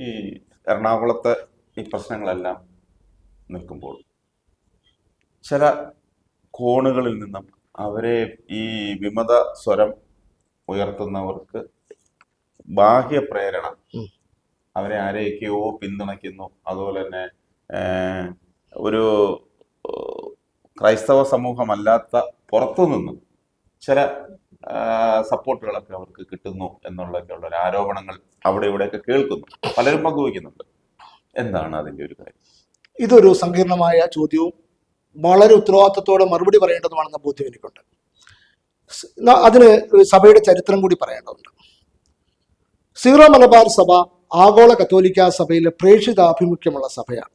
ഈ എറണാകുളത്തെ ഈ പ്രശ്നങ്ങളെല്ലാം നിൽക്കുമ്പോൾ ചില കോണുകളിൽ നിന്നും അവരെ ഈ വിമത സ്വരം ഉയർത്തുന്നവർക്ക് ബാഹ്യ പ്രേരണ അവരെ ആരെയൊക്കെയോ പിന്തുണയ്ക്കുന്നു. അതുപോലെ തന്നെ ഒരു ക്രൈസ്തവ സമൂഹമല്ലാത്ത പുറത്തുനിന്നും ചില സപ്പോർട്ടുകളൊക്കെ അവർക്ക് കിട്ടുന്നു എന്നുള്ളൊക്കെ ഉള്ള ഒരു ആരോപണങ്ങൾ അവിടെ ഇവിടെയൊക്കെ കേൾക്കുന്നു. പലരും പങ്കുവയ്ക്കുന്നുണ്ട്. എന്താണ് അതിന്റെ ഒരു കാര്യം? ഇതൊരു സങ്കീർണമായ ചോദ്യവും വളരെ ഉത്തരവാദിത്തത്തോടെ മറുപടി പറയേണ്ടതുമാണെന്ന ബോധ്യം എനിക്കുണ്ട്. അതിന് സഭയുടെ ചരിത്രം കൂടി പറയേണ്ടതുണ്ട്. സീറോ മലബാർ സഭ ആഗോള കത്തോലിക്ക സഭയിലെ പ്രേക്ഷിതാഭിമുഖ്യമുള്ള സഭയാണ്.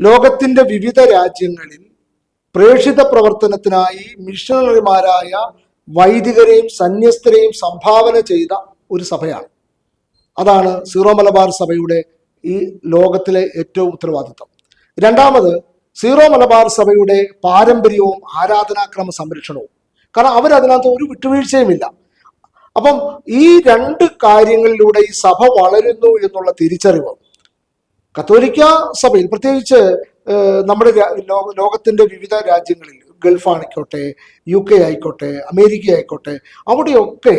ലോകത്തിന്റെ വിവിധ രാജ്യങ്ങളിൽ പ്രേക്ഷിത പ്രവർത്തനത്തിനായി മിഷണറിമാരായ വൈദികരെയും സന്യസ്തരെയും സംഭാവന ചെയ്ത ഒരു സഭയാണ്. അതാണ് സീറോ മലബാർ സഭയുടെ ഈ ലോകത്തിലെ ഏറ്റവും ഉത്തരവാദിത്വം. രണ്ടാമത് സീറോ മലബാർ സഭയുടെ പാരമ്പര്യവും ആരാധനാക്രമ സംരക്ഷണവും. കാരണം അവരതിനകത്ത് ഒരു വിട്ടുവീഴ്ചയുമില്ല അപ്പം ഈ രണ്ട് കാര്യങ്ങളിലൂടെ ഈ സഭ വളരുന്നു എന്നുള്ള തിരിച്ചറിവ് കത്തോലിക്ക സഭയിൽ പ്രത്യേകിച്ച് നമ്മുടെ ലോകത്തിന്റെ വിവിധ രാജ്യങ്ങളിൽ ഗൾഫ് ആയിക്കോട്ടെ യു കെ ആയിക്കോട്ടെ അമേരിക്ക ആയിക്കോട്ടെ അവിടെയൊക്കെ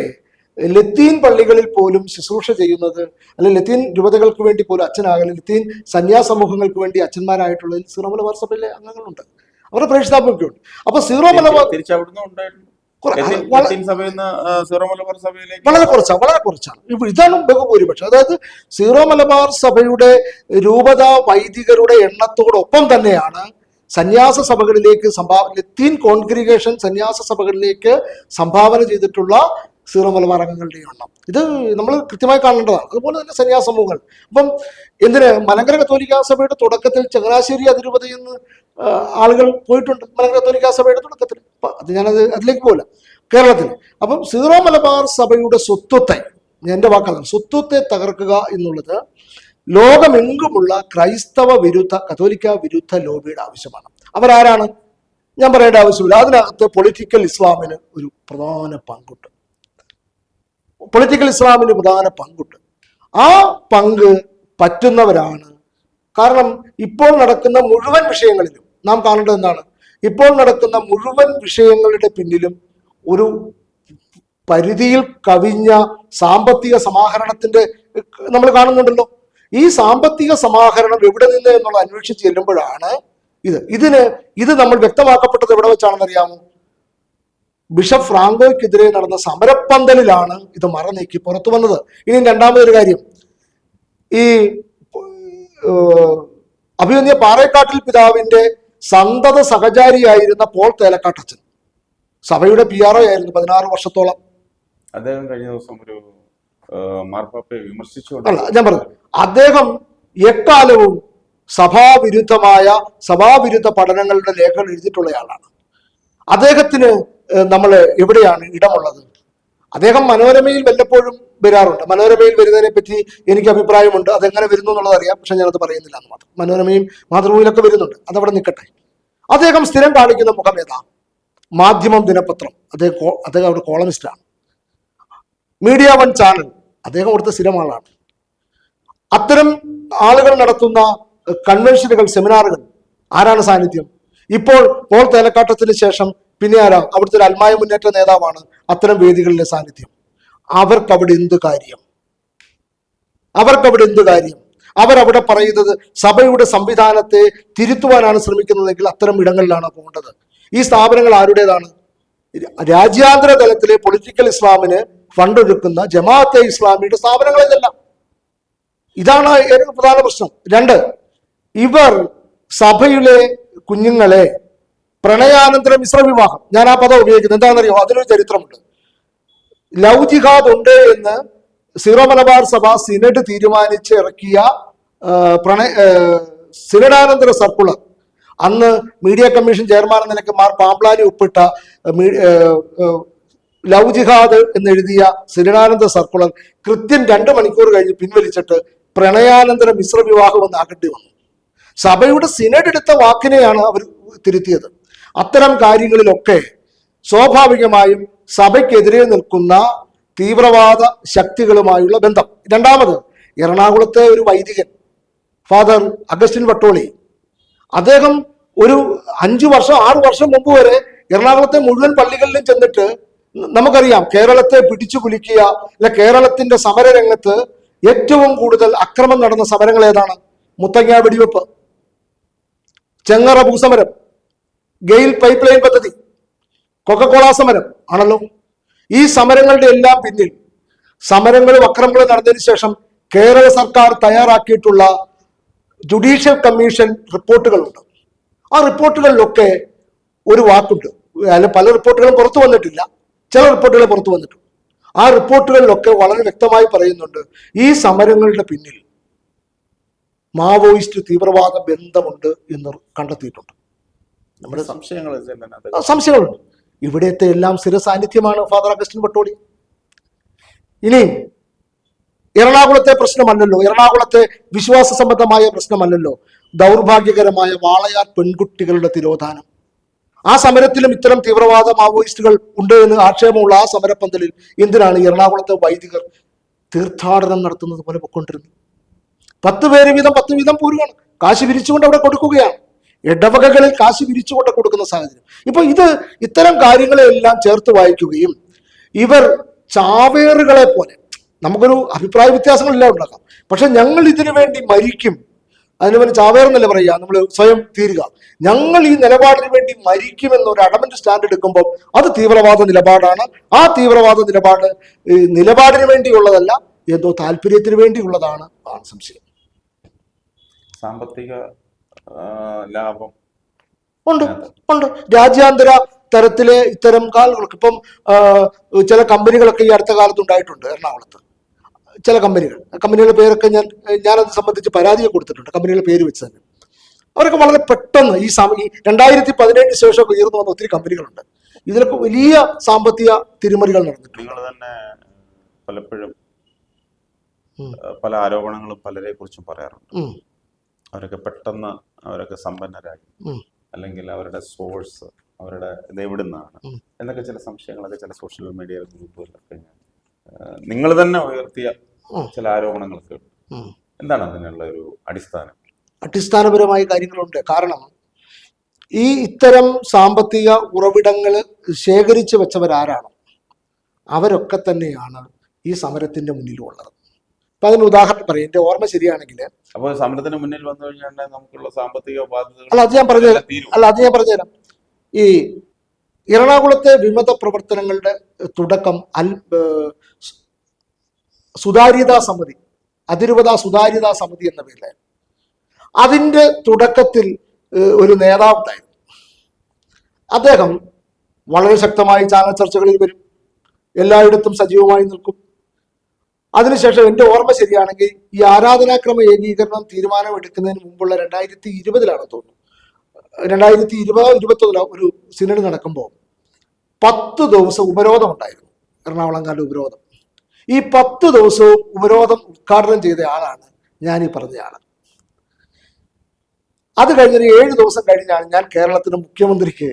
ലത്തീൻ പള്ളികളിൽ പോലും ശുശ്രൂഷ ചെയ്യുന്നത് അല്ലെങ്കിൽ ലത്തീൻ രൂപതകൾക്ക് വേണ്ടി പോലും അച്ഛനാകലും ലത്തീൻ സന്യാസമൂഹങ്ങൾക്ക് വേണ്ടി അച്ഛന്മാരായിട്ടുള്ളതിൽ സീറോ മലബാർ സഭയിലെ അംഗങ്ങളുണ്ട്. അവരുടെ പ്രേക്ഷിതാപ്പൊക്കെയുണ്ട് അപ്പൊ സീറോ മലബാർ വളരെ കുറച്ചാണ് വളരെ കുറച്ചാണ്. ഇതാണ് ബഹുഭൂരിപക്ഷം. അതായത് സീറോ മലബാർ സഭയുടെ രൂപത വൈദികരുടെ എണ്ണത്തോടൊപ്പം തന്നെയാണ് സന്യാസ സഭകളിലേക്ക് സംഭാവന ലത്തീൻ കോൺഗ്രിഗേഷൻ സന്യാസ സഭകളിലേക്ക് സംഭാവന ചെയ്തിട്ടുള്ള സീറോ മലബാർ അംഗങ്ങളുടെ എണ്ണം. ഇത് നമ്മൾ കൃത്യമായി കാണേണ്ടതാണ്. അതുപോലെ തന്നെ സന്യാസ സമൂഹങ്ങൾ. അപ്പം എന്തിന്? മലങ്കര കത്തോലിക്ക സഭയുടെ തുടക്കത്തിൽ ചങ്ങനാശ്ശേരി അതിരൂപതയിൽ നിന്ന് ആളുകൾ പോയിട്ടുണ്ട് മലങ്കര കത്തോലിക്ക സഭയുടെ തുടക്കത്തിൽ. അത് ഞാനത് അതിലേക്ക് പോകില്ല കേരളത്തിൽ. അപ്പം സീറോ മലബാർ സഭയുടെ സ്വത്വത്തെ എന്റെ വാക്കാണ് സ്വത്വത്തെ തകർക്കുക എന്നുള്ളത് ലോകമെങ്കുമുള്ള ക്രൈസ്തവ വിരുദ്ധ കത്തോലിക്ക വിരുദ്ധ ലോബിയുടെ ആവശ്യമാണ്. അവരാരാണ്? ഞാൻ പറയേണ്ട ആവശ്യമില്ല. അതിനകത്ത് പൊളിറ്റിക്കൽ ഇസ്ലാമിന് ഒരു പ്രധാന പങ്കുണ്ട്. പൊളിറ്റിക്കൽ ഇസ്ലാമിന് പ്രധാന പങ്കുണ്ട്. ആ പങ്ക് പറ്റുന്നവരാണ്. കാരണം ഇപ്പോൾ നടക്കുന്ന മുഴുവൻ വിഷയങ്ങളിലും നാം കാണേണ്ടത് എന്താണ്? ഇപ്പോൾ നടക്കുന്ന മുഴുവൻ വിഷയങ്ങളുടെ പിന്നിലും ഒരു പരിധിയിൽ കവിഞ്ഞ സാമ്പത്തിക സമാഹരണത്തിന്റെ നമ്മൾ കാണുന്നുണ്ടല്ലോ ഈ സാമ്പത്തിക സമാഹരണം എവിടെ നിന്ന് എന്നുള്ള അന്വേഷിച്ച് ചെല്ലുമ്പോഴാണ് ഇത്. ഇതിന് ഇത് നമ്മൾ വ്യക്തമാക്കപ്പെട്ടത് എവിടെ വെച്ചാണെന്ന് അറിയാമോ ബിഷപ്പ് ഫ്രാങ്കോയ്ക്കെതിരെ നടന്ന സമരപ്പന്തലിലാണ് ഇത് മറനീക്കി പുറത്തു വന്നത്. ഇനി രണ്ടാമതൊരു കാര്യം. ഈ അഭിമന്യ പാറേക്കാട്ടിൽ പിതാവിന്റെ സന്തത സഹചാരിയായിരുന്ന പോൾ തേലക്കാട്ടച്ചൻ സഭയുടെ പി ആർ ആയിരുന്നു പതിനാറ് വർഷത്തോളം. അദ്ദേഹം കഴിഞ്ഞ ദിവസം ഒരു മാർപ്പാപ്പയെ വിമർശിച്ചുകൊണ്ട് ഞാൻ പറഞ്ഞു അദ്ദേഹം എക്കാലവും സഭാവിരുദ്ധമായ സഭാവിരുദ്ധ പഠനങ്ങളുടെ ലേഖകൾ എഴുതിയിട്ടുള്ളയാളാണ് അദ്ദേഹത്തിന് നമ്മൾ എവിടെയാണ് ഇടമുള്ളത്? അദ്ദേഹം മനോരമയിൽ വല്ലപ്പോഴും വരാറുണ്ട്. മനോരമയിൽ വരുന്നതിനെ പറ്റി എനിക്ക് അഭിപ്രായമുണ്ട്. അതെങ്ങനെ വരുന്നു എന്നുള്ളത് അറിയാം. പക്ഷെ ഞാനത് പറയുന്നില്ല എന്ന് മാത്രം. മനോരമയും മാതൃഭൂമിയിലൊക്കെ വരുന്നുണ്ട്. അതവിടെ നിൽക്കട്ടെ. അദ്ദേഹം സ്ഥിരം കാണിക്കുന്ന മുഖം ഏതാ? മാധ്യമം ദിനപത്രം. അദ്ദേഹം അദ്ദേഹം അവിടെ കോളമിസ്റ്റാണ് മീഡിയ വൺ ചാനൽ. അദ്ദേഹം അവിടുത്തെ സ്ഥിരം ആളാണ്. അത്തരം ആളുകൾ നടത്തുന്ന കൺവെൻഷനുകൾ സെമിനാറുകൾ ആരാണ് സാന്നിധ്യം? ഇപ്പോൾ പോൾ തേലക്കാട്ടത്തിന് ശേഷം പിന്നെ ആരാ? അവിടുത്തെ ഒരു അൽമായ മുന്നേറ്റ നേതാവാണ് അത്തരം വേദികളിലെ സാന്നിധ്യം. അവർക്കവിടെ എന്ത് കാര്യം? അവർക്കവിടെ എന്ത് കാര്യം? അവരവിടെ പറയുന്നത് സഭയുടെ സംവിധാനത്തെ തിരുത്തുവാനാണ് ശ്രമിക്കുന്നതെങ്കിൽ അത്തരം ഇടങ്ങളിലാണ് പോകേണ്ടത്. ഈ സ്ഥാപനങ്ങൾ ആരുടേതാണ്? രാജ്യാന്തര തലത്തിലെ പൊളിറ്റിക്കൽ ഇസ്ലാമിന് ഫണ്ടൊഴുക്കുന്ന ജമാഅത്തെ ഇസ്ലാമിയുടെ സ്ഥാപനങ്ങൾ ഇതെല്ലാം ഇതാണ് ഏറ്റവും പ്രധാന പ്രശ്നം. രണ്ട് ഇവർ സഭയിലെ കുഞ്ഞുങ്ങളെ പ്രണയാനന്തര മിശ്ര വിവാഹം. ഞാൻ ആ പദം ഉപയോഗിക്കുന്നത് എന്താണെന്നറിയോ അതിനൊരു ചരിത്രമുണ്ട്. ലൗജിഹാദ് ജിഹാദ് ഉണ്ട് എന്ന് സീറോ മലബാർ സഭ സിനഡ് തീരുമാനിച്ച് ഇറക്കിയ പ്രണയ സിനഡാനന്തര സർക്കുലർ. അന്ന് മീഡിയ കമ്മീഷൻ ചെയർമാൻ എന്ന നിലയ്ക്ക് മാർ പാംപ്ലാനി ഒപ്പിട്ട ലവ് ജിഹാദ് എന്നെഴുതിയ സിനഡാനന്തര സർക്കുലർ കൃത്യം രണ്ട് മണിക്കൂർ കഴിഞ്ഞ് പിൻവലിച്ചിട്ട് പ്രണയാനന്തര മിശ്ര വിവാഹം എന്ന് ആകേണ്ടി വന്നു. സഭയുടെ സിനഡ് എടുത്ത വാക്കിനെയാണ് അവർ തിരുത്തിയത്. അത്തരം കാര്യങ്ങളിലൊക്കെ സ്വാഭാവികമായും സഭയ്ക്കെതിരെ നിൽക്കുന്ന തീവ്രവാദ ശക്തികളുമായുള്ള ബന്ധം. രണ്ടാമത് എറണാകുളത്തെ ഒരു വൈദികൻ ഫാദർ അഗസ്റ്റിൻ വട്ടോളി. അദ്ദേഹം ഒരു അഞ്ചു വർഷം ആറു വർഷം മുമ്പ് വരെ എറണാകുളത്തെ മുഴുവൻ പള്ളികളിലും ചെന്നിട്ട് നമുക്കറിയാം കേരളത്തെ പിടിച്ചു കുലുക്കിയ അല്ലെ കേരളത്തിന്റെ സമരരംഗത്ത് ഏറ്റവും കൂടുതൽ അക്രമം നടന്ന സമരങ്ങൾ ഏതാണ്? മുത്തങ്ങ വെടിവെപ്പ് ചെങ്ങറ ഭൂസമരം ഗെയിൽ പൈപ്പ് ലൈൻ പദ്ധതി കൊക്കക്കോള സമരം ആണല്ലോ. ഈ സമരങ്ങളുടെ എല്ലാം പിന്നിൽ സമരങ്ങളും അക്രമങ്ങളും നടന്നതിന് ശേഷം കേരള സർക്കാർ തയ്യാറാക്കിയിട്ടുള്ള ജുഡീഷ്യൽ കമ്മീഷൻ റിപ്പോർട്ടുകളുണ്ട്. ആ റിപ്പോർട്ടുകളിലൊക്കെ ഒരു വാക്കുണ്ട്. അല്ല പല റിപ്പോർട്ടുകളും പുറത്തു വന്നിട്ടില്ല. ചില റിപ്പോർട്ടുകൾ പുറത്തു വന്നിട്ടുണ്ട്. ആ റിപ്പോർട്ടുകളിലൊക്കെ വളരെ വ്യക്തമായി പറയുന്നുണ്ട് ഈ സമരങ്ങളുടെ പിന്നിൽ മാവോയിസ്റ്റ് തീവ്രവാദ ബന്ധമുണ്ട് എന്ന് കണ്ടെത്തിയിട്ടുണ്ട്. നമ്മുടെ സംശയങ്ങൾ സംശയങ്ങളുണ്ട്. ഇവിടത്തെ എല്ലാം സ്ഥിര സാന്നിധ്യമാണ് ഫാദർ അഗസ്റ്റിൻ പട്ടോളി. ഇനി എറണാകുളത്തെ പ്രശ്നമല്ലല്ലോ എറണാകുളത്തെ വിശ്വാസ സംബന്ധമായ പ്രശ്നമല്ലല്ലോ ദൗർഭാഗ്യകരമായ വാളയാർ പെൺകുട്ടികളുടെ തിരോധാനം. ആ സമരത്തിലും ഇത്തരം തീവ്രവാദ മാവോയിസ്റ്റുകൾ ഉണ്ട് എന്ന് ആക്ഷേപമുള്ള ആ സമരപ്പന്തലിൽ എന്തിനാണ് എറണാകുളത്തെ വൈദികർ തീർത്ഥാടനം നടത്തുന്നത് പോലെ പൊക്കൊണ്ടിരുന്നത്? പത്ത് പേര് വീതം പത്ത് വീതം പോരുകയാണ്. കാശ് വിരിച്ചുകൊണ്ട് അവിടെ കൊടുക്കുകയാണ്. ഇടവകകളിൽ കാശ് വിരിച്ചുകൊണ്ട് കൊടുക്കുന്ന സാഹചര്യം. ഇപ്പൊ ഇത് ഇത്തരം കാര്യങ്ങളെല്ലാം ചേർത്ത് വായിക്കുകയും ഇവർ ചാവേറുകളെ പോലെ നമുക്കൊരു അഭിപ്രായ വ്യത്യാസങ്ങളെല്ലാം ഉണ്ടാക്കാം. പക്ഷെ ഞങ്ങൾ ഇതിനു വേണ്ടി മരിക്കും. അതിന് പിന്നെ ചാവേറെന്നല്ല പറയുക? നമ്മൾ സ്വയം തീരുക. ഞങ്ങൾ ഈ നിലപാടിന് വേണ്ടി മരിക്കുമെന്ന് ഒരു അഡമന്റ് സ്റ്റാൻഡ് എടുക്കുമ്പോൾ അത് തീവ്രവാദ നിലപാടാണ്. ആ തീവ്രവാദ നിലപാട് ഈ നിലപാടിന് വേണ്ടിയുള്ളതല്ല എന്തോ താല്പര്യത്തിന് വേണ്ടിയുള്ളതാണ് ആണ് സംശയം. സാമ്പത്തിക ലാഭം. ഉണ്ട് ഉണ്ട്. രാജ്യാന്തര തരത്തിലെ ഇത്തരം കാലുകൾക്ക് ഇപ്പം ചില കമ്പനികളൊക്കെ ഈ അടുത്ത കാലത്ത് ഉണ്ടായിട്ടുണ്ട് എറണാകുളത്ത്. ചില കമ്പനികൾ. കമ്പനികളുടെ പേരൊക്കെ ഞാൻ ഞാനത് സംബന്ധിച്ച് പരാതിയെ കൊടുത്തിട്ടുണ്ട്. കമ്പനികളുടെ പേര് വെച്ച് തന്നെ അവരൊക്കെ വളരെ പെട്ടെന്ന് ഈ സമ ഈ രണ്ടായിരത്തി പതിനേഴിന് ശേഷമൊക്കെ ഉയർന്നു വന്ന ഒത്തിരി കമ്പനികളുണ്ട്. ഇതിലൊക്കെ വലിയ സാമ്പത്തിക തിരിമറികൾ നടന്നിട്ടുണ്ട്. തന്നെ പലപ്പോഴും പല ആരോപണങ്ങളും പലരെ കുറിച്ചും പറയാറുണ്ട്. അവരൊക്കെ പെട്ടെന്ന് അവരൊക്കെ സമ്പന്നരായി. അല്ലെങ്കിൽ അവരുടെ സോഴ്സ് അവരുടെ ഇത് എവിടുന്നാണ്? എന്നൊക്കെ ചില സംശയങ്ങളൊക്കെ ചില സോഷ്യൽ മീഡിയ ഗ്രൂപ്പുകളിലൊക്കെ ഞാൻ നിങ്ങൾ തന്നെ ഉയർത്തിയ. ചില ആരോപണങ്ങളൊക്കെ ഉണ്ട് എന്താണ് അതിനുള്ള ഒരു അടിസ്ഥാനം? അടിസ്ഥാനപരമായ കാര്യങ്ങളുണ്ട്. കാരണം ഈ ഇത്തരം സാമ്പത്തിക ഉറവിടങ്ങൾ ശേഖരിച്ചു വെച്ചവരാരാണ്? അവരൊക്കെ തന്നെയാണ് ഈ സമരത്തിന്റെ മുന്നിലുള്ളത്. അപ്പൊ അതിന് ഉദാഹരണം പറയും. എന്റെ ഓർമ്മ ശരിയാണെങ്കിൽ അപ്പോൾ സമരത്തിന് മുന്നിൽ വന്നു കഴിഞ്ഞാൽ നമുക്കുള്ള സാമ്പത്തിക അല്ല അത് ഞാൻ പറഞ്ഞു അല്ല അത് ഞാൻ പറഞ്ഞുതരാം ഈ എറണാകുളത്തെ വിമത പ്രവർത്തനങ്ങളുടെ തുടക്കം അൽ സുതാര്യതാ സമിതി അതിരൂപത സുതാര്യതാ സമിതി എന്ന പേരിലായിരുന്നു. അതിന്റെ തുടക്കത്തിൽ ഒരു നേതാവുണ്ടായിരുന്നു. അദ്ദേഹം വളരെ ശക്തമായി ചാനൽ ചർച്ചകളിൽ വരും. എല്ലായിടത്തും സജീവമായി നിൽക്കും. അതിനുശേഷം എന്റെ ഓർമ്മ ശരിയാണെങ്കിൽ ഈ ആരാധനാക്രമ ഏകീകരണം തീരുമാനമെടുക്കുന്നതിന് മുമ്പുള്ള രണ്ടായിരത്തി ഇരുപതിലാണ് തോന്നുന്നു. രണ്ടായിരത്തി ഇരുപതോ ഇരുപത്തൊന്നിലോ ഒരു സിനഡ് നടക്കുമ്പോൾ പത്ത് ദിവസം ഉപരോധം ഉണ്ടായിരുന്നു എറണാകുളംകാരുടെ ഉപരോധം. ഈ പത്ത് ദിവസവും ഉപരോധം ഉദ്ഘാടനം ചെയ്ത ആളാണ് ഞാൻ ഈ പറഞ്ഞ ആൾ. അത് കഴിഞ്ഞൊരു ഏഴ് ദിവസം കഴിഞ്ഞാണ് ഞാൻ കേരളത്തിന്റെ മുഖ്യമന്ത്രിക്ക്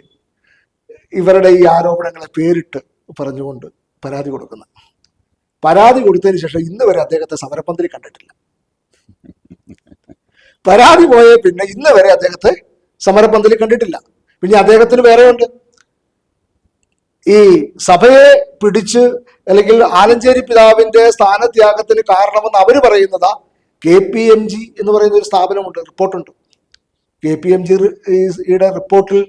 ഇവരുടെ ഈ ആരോപണങ്ങളെ പേരിട്ട് പറഞ്ഞുകൊണ്ട് പരാതി കൊടുക്കുന്നത്. പരാതി കൊടുത്തതിന് ശേഷം ഇന്ന് വരെ അദ്ദേഹത്തെ സമരപന്തലിൽ കണ്ടിട്ടില്ല. പരാതി പോയ പിന്നെ ഇന്ന് വരെ അദ്ദേഹത്തെ സമരപന്തലിൽ കണ്ടിട്ടില്ല. പിന്നെ അദ്ദേഹത്തിന് വേറെയുണ്ട്. ഈ സഭയെ പിടിച്ച് അല്ലെങ്കിൽ ആലഞ്ചേരി പിതാവിന്റെ സ്ഥാനത്യാഗത്തിന് കാരണമെന്ന് അവർ പറയുന്നതാ കെ പി എം ജി എന്ന് പറയുന്ന ഒരു സ്ഥാപനമുണ്ട് റിപ്പോർട്ടുണ്ട്. കെ പി എം ജി യുടെ റിപ്പോർട്ടിൽ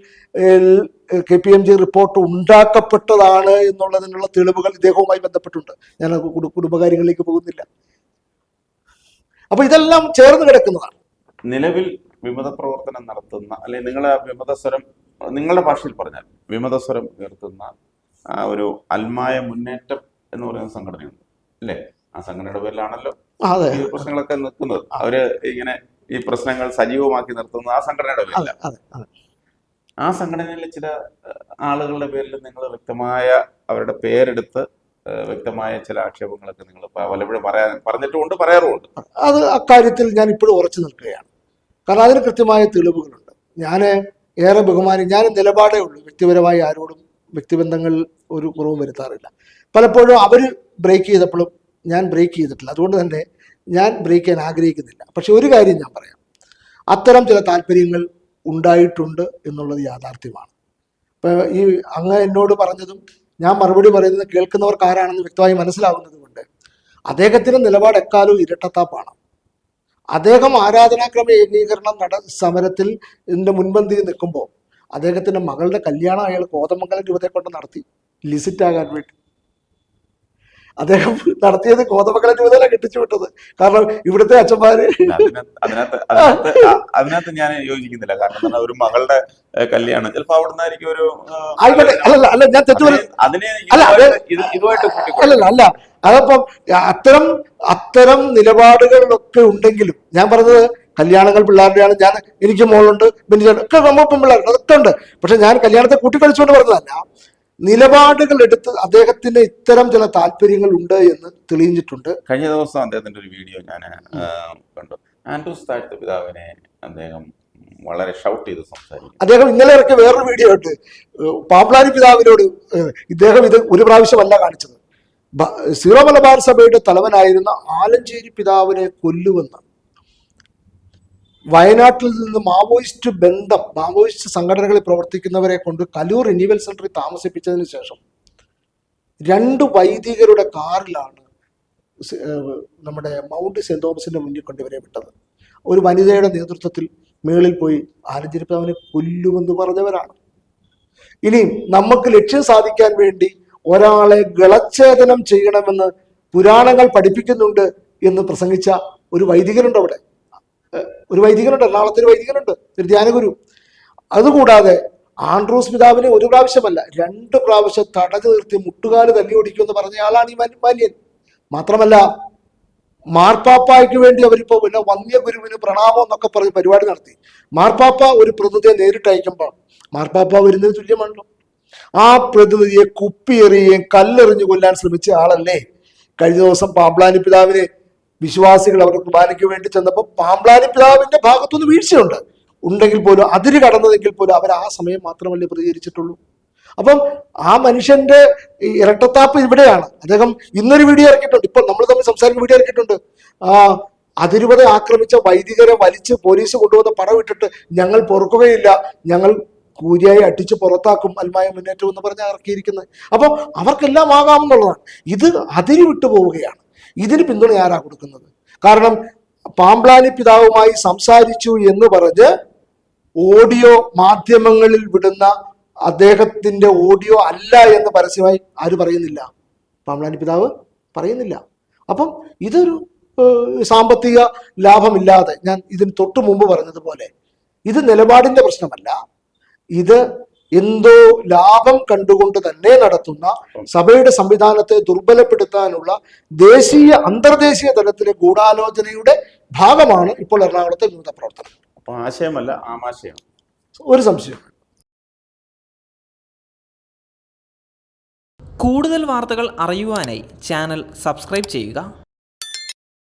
K P M G report ഉണ്ടാക്കപ്പെട്ടതാണ് എന്നുള്ളതിനുള്ള തെളിവുകൾ ഇദ്ദേഹവുമായി ബന്ധപ്പെട്ടുണ്ട്. ഞാൻ കുടുംബകാര്യങ്ങളിലേക്ക് പോകുന്നില്ല. അപ്പൊ ഇതെല്ലാം ചേർന്ന് കിടക്കുന്നതാണ്. നിലവിൽ വിമത പ്രവർത്തനം നടത്തുന്ന അല്ലെങ്കിൽ നിങ്ങളെ വിമത സ്വരം നിങ്ങളുടെ ഭാഷയിൽ പറഞ്ഞാൽ വിമത സ്വരം ഉയർത്തുന്ന ഒരു അൽമായ മുന്നേറ്റം എന്ന് പറയുന്ന സംഘടനയുണ്ട് അല്ലേ? ആ സംഘടനയുടെ പേരിലാണല്ലോ ഈ പ്രശ്നങ്ങളൊക്കെ നിൽക്കുന്നത്. അവർ ഇങ്ങനെ ഈ പ്രശ്നങ്ങൾ സജീവമാക്കി നിർത്തുന്നത് ആ സംഘടനയുടെ അതെ ആ സംഘടനയിലെ ചില ആളുകളുടെ പേരിൽ നിങ്ങൾ വ്യക്തമായ അവരുടെ പേരെടുത്ത് വ്യക്തമായ ചില ആക്ഷേപങ്ങളൊക്കെ നിങ്ങൾ പലപ്പോഴും പറയാൻ പറഞ്ഞിട്ടുമുണ്ട് പറയാറുമുണ്ട്. അത് അക്കാര്യത്തിൽ ഞാൻ ഇപ്പോഴും ഉറച്ചു നിൽക്കുകയാണ്. കാരണം അതിന് കൃത്യമായ തെളിവുകളുണ്ട്. ഞാൻ ഏറെ ബഹുമാനി ഞാൻ നിലപാടേ ഉള്ളൂ. വ്യക്തിപരമായി ആരോടും വ്യക്തിബന്ധങ്ങൾ ഒരു കുറവും വരുത്താറില്ല. പലപ്പോഴും അവർ ബ്രേക്ക് ചെയ്തപ്പോഴും ഞാൻ ബ്രേക്ക് ചെയ്തിട്ടില്ല. അതുകൊണ്ട് തന്നെ ഞാൻ ബ്രേക്ക് ചെയ്യാൻ ആഗ്രഹിക്കുന്നില്ല. പക്ഷെ ഒരു കാര്യം ഞാൻ പറയാം. അത്തരം ചില താല്പര്യങ്ങൾ ഉണ്ടായിട്ടുണ്ട് എന്നുള്ളത് യാഥാർത്ഥ്യമാണ്. ഇപ്പം ഈ അങ്ങ് എന്നോട് പറഞ്ഞതും ഞാൻ മറുപടി പറയുന്നത് കേൾക്കുന്നവർക്ക് ആരാണെന്ന് വ്യക്തമായി മനസ്സിലാവുന്നത് കൊണ്ട് അദ്ദേഹത്തിന്റെ നിലപാട് എക്കാലവും ഇരട്ടത്താപ്പാണ്. അദ്ദേഹം ആരാധനാക്രമ ഏകീകരണം നട സമരത്തിൽ ഇതിന്റെ മുൻപന്തിയിൽ നിൽക്കുമ്പോൾ അദ്ദേഹത്തിന്റെ മകളുടെ കല്യാണം അയാൾ കോതമംഗലം രൂപത്തെ കൊണ്ട് നടത്തി. ലിസിറ്റ് ആകാൻ വേണ്ടി. അദ്ദേഹം നടത്തിയത് കോതമംഗലം ചുമതല കെട്ടിച്ചു വിട്ടത്. കാരണം ഇവിടുത്തെ അച്ഛന്മാര് അതിനകത്ത് ഞാൻ യോജിക്കുന്നില്ല. കാരണം ഒരു മകളുടെ കല്യാണം ചിലപ്പോ അവിടുന്ന് ഒരു ആയിക്കോട്ടെ. അല്ലല്ല അല്ല ഞാൻ തെറ്റു അതിനെ- ഇതുമായിട്ട് അല്ലല്ല അല്ല. അതപ്പം അത്തരം അത്തരം നിലപാടുകളിലൊക്കെ ഉണ്ടെങ്കിലും ഞാൻ പറഞ്ഞത് കല്യാണങ്ങൾ പിള്ളേരുടെയാണ്. ഞാൻ എനിക്ക് മോളുണ്ട് ബെന്നിച്ചുണ്ട് ഒക്കെ നമ്മളിപ്പം പിള്ളേരുണ്ട് അതൊക്കെ ഉണ്ട്. പക്ഷെ ഞാൻ കല്യാണത്തെ കൂട്ടിക്കളിച്ചുകൊണ്ട് പറഞ്ഞതല്ല. നിലപാടുകൾ എടുത്ത് അദ്ദേഹത്തിന് ഇത്തരം ചില താല്പര്യങ്ങൾ ഉണ്ട് എന്ന് തെളിയിച്ചിട്ടുണ്ട്. കഴിഞ്ഞ ദിവസം അദ്ദേഹത്തിന്റെ ഒരു വീഡിയോ ഞാൻ കണ്ടു. ആൻഡ്രൂസ് താഴ്ത്ത പിതാവിനെ അദ്ദേഹം വളരെ ഷൗട്ട് ചെയ്ത് സംസാരിക്കും അദ്ദേഹം ഇന്നലെ ഇറക്കിയ വേറൊരു വീഡിയോ ഉണ്ട്. പാപ്ലാനി പിതാവിനോട് ഇദ്ദേഹം ഇത് ഒരു പ്രാവശ്യമല്ല കാണിച്ചത്. സീറോ മലബാർ സഭയുടെ തലവനായിരുന്ന ആലഞ്ചേരി പിതാവിനെ കൊല്ലുമെന്ന് വയനാട്ടിൽ നിന്ന് മാവോയിസ്റ്റ് ബന്ധം മാവോയിസ്റ്റ് സംഘടനകളിൽ പ്രവർത്തിക്കുന്നവരെ കൊണ്ട് കലൂർ റിന്യൂവൽ സെന്ററിൽ താമസിപ്പിച്ചതിന് ശേഷം രണ്ട് വൈദികരുടെ കാറിലാണ് നമ്മുടെ മൗണ്ട് സെന്റ് തോമസിന്റെ മുന്നിൽ കൊണ്ടുവരെ വിട്ടത്. ഒരു വനിതയുടെ നേതൃത്വത്തിൽ മേളിൽ പോയി ആലഞ്ചിരിപ്പവനെ കൊല്ലുമെന്ന് പറഞ്ഞവരാണ്. ഇനി നമുക്ക് ലക്ഷ്യം സാധിക്കാൻ വേണ്ടി ഒരാളെ ഗളച്ഛേദനം ചെയ്യണമെന്ന് പുരാണങ്ങൾ പഠിപ്പിക്കുന്നുണ്ട് എന്ന് പ്രസംഗിച്ച ഒരു വൈദികനുണ്ട് അവിടെ ഒരു വൈദികനുണ്ട് എറണാകുളത്ത് ഒരു വൈദികനുണ്ട് ഒരു ധ്യാനഗുരു. അതുകൂടാതെ ആൻഡ്രൂസ് പിതാവിനെ ഒരു പ്രാവശ്യമല്ല രണ്ട് പ്രാവശ്യം തടഞ്ഞു നിർത്തി മുട്ടുകാൽ തല്ലി ഓടിക്കുമെന്ന് പറഞ്ഞ ആളാണ് ഈ മാന്യ- മാന്യൻ. മാത്രമല്ല മാർപ്പാപ്പായ്ക്ക് വേണ്ടി അവരിപ്പോ പിന്നെ വന്യഗുരുവിന് പ്രണാമം എന്നൊക്കെ പറഞ്ഞ് പരിപാടി നടത്തി. മാർപ്പാപ്പ ഒരു പ്രതിനിധിയെ നേരിട്ട് അയക്കുമ്പോൾ മാർപ്പാപ്പ വരുന്നതിന് തുല്യമാണല്ലോ. ആ പ്രതിനിധിയെ കുപ്പിയെറിയുകയും കല്ലെറിഞ്ഞു കൊല്ലാൻ ശ്രമിച്ച ആളല്ലേ? കഴിഞ്ഞ ദിവസം പാമ്പ്ലാനി പിതാവിനെ വിശ്വാസികൾ അവർ കുർബാനയ്ക്ക് വേണ്ടി ചെന്നപ്പോൾ പാമ്പ്ലാനി പിതാവിന്റെ ഭാഗത്തുനിന്ന് വീഴ്ചയുണ്ട്. ഉണ്ടെങ്കിൽ പോലും അതിര് കടന്നതെങ്കിൽ പോലും അവർ ആ സമയം മാത്രമല്ലേ പ്രതികരിച്ചിട്ടുള്ളൂ. അപ്പം ആ മനുഷ്യന്റെ ഇരട്ടത്താപ്പ് ഇവിടെയാണ്. അദ്ദേഹം ഇന്നൊരു വീഡിയോ ഇറക്കിയിട്ടുണ്ട്. ഇപ്പൊ നമ്മൾ തമ്മിൽ സംസാരിക്കുന്ന വീഡിയോ ഇറക്കിയിട്ടുണ്ട്. ആ അതിരൂപത ആക്രമിച്ച വൈദികരെ വലിച്ച് പോലീസ് കൊണ്ടുവന്ന പടം ഇട്ടിട്ട് ഞങ്ങൾ പൊറുക്കുകയില്ല ഞങ്ങൾ കൂരിയായി അടിച്ച് പുറത്താക്കും അൽമായ മുന്നേറ്റം എന്ന് പറഞ്ഞ് ഇറക്കിയിരിക്കുന്നത്. അപ്പം അവർക്കെല്ലാം ആകാമെന്നുള്ളതാണ്. ഇത് അതിര് വിട്ടു പോവുകയാണ് ഇതിന് പിന്തുണ ആരാ കൊടുക്കുന്നത്? കാരണം പാമ്പ്ലാനി പിതാവുമായി സംസാരിച്ചു എന്ന് പറഞ്ഞ് ഓഡിയോ മാധ്യമങ്ങളിൽ വിടുന്ന അദ്ദേഹത്തിന്റെ ഓഡിയോ അല്ല എന്ന് പരസ്യമായി ആര് പറയുന്നില്ല? പാമ്പ്ലാനി പിതാവ് പറയുന്നില്ല. അപ്പം ഇതൊരു സാമ്പത്തിക ലാഭമില്ലാതെ ഞാൻ ഇതിന് തൊട്ടു മുമ്പ് പറഞ്ഞതുപോലെ ഇത് നിലപാടിന്റെ പ്രശ്നമല്ല. ഇത് എന്തോ ലാഭം കണ്ടുകൊണ്ട് തന്നെ നടത്തുന്ന സഭയുടെ സംവിധാനത്തെ ദുർബലപ്പെടുത്താനുള്ള ദേശീയ അന്തർദേശീയ തലത്തിലെ ഗൂഢാലോചനയുടെ ഭാഗമാണ് ഇപ്പോൾ എറണാകുളത്തെ വിനോദ പ്രവർത്തനം അപ്പൊ ആശയമല്ല ആമാശയം. ഒരു സംശയം. കൂടുതൽ വാർത്തകൾ അറിയുവാനായി ചാനൽ സബ്സ്ക്രൈബ് ചെയ്യുക.